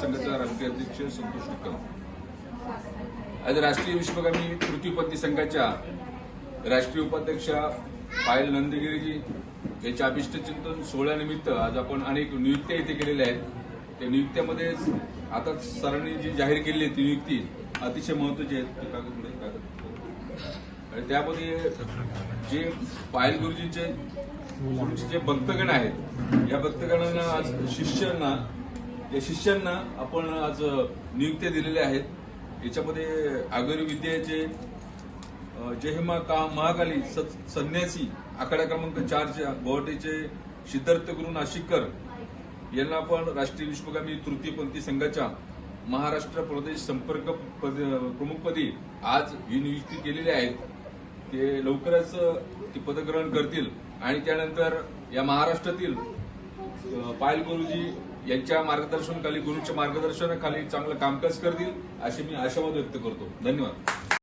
संघाचा राष्ट्रीय अध्यक्ष संतोष निकम आज राष्ट्रीय विश्वगामी तृतीयपंथी संघाच्या राष्ट्रीय उपाध्यक्षा पायल नंदगिरीजी यांच्या अभिष्टचिंतन सोहळ्यानिमित्त आज आपण अनेक नियुक्त्या इथे केलेल्या आहेत. त्या नियुक्त्यामध्ये आता सरांनी जी जाहीर केली आहे ती नियुक्ती अतिशय महत्वाची आहे. कागद आणि त्यामध्ये जे पायल गुरुजींचे गुरुचे जे भक्तगण आहेत या भक्तगणांना आज शिष्यांना या शिष्यांना आपण आज नियुक्त्या दिलेल्या आहेत. याच्यामध्ये आगरी विद्येचे अ, जयहिमा का महाकाली संन्यासी आखाडा क्रमांक चारच्या गुवाहाटीचे सिद्धार्थ गुरु नाशिककर यांना आपण राष्ट्रीय विश्वगामी तृतीयपंथी संघाच्या महाराष्ट्र प्रदेश संपर्क पद- प्रमुखपदी आज ही नियुक्ती केलेली आहे. ते लवकरच ते पदग्रहण करतील. आणि त्यानंतर या महाराष्ट्रातील पायल गुरुजी यांच्या मार्गदर्शनाखाली गुरुच्या मार्गदर्शनाखाली चांगलं कामकाज करतील अशी मी आशावाद व्यक्त करतो. धन्यवाद.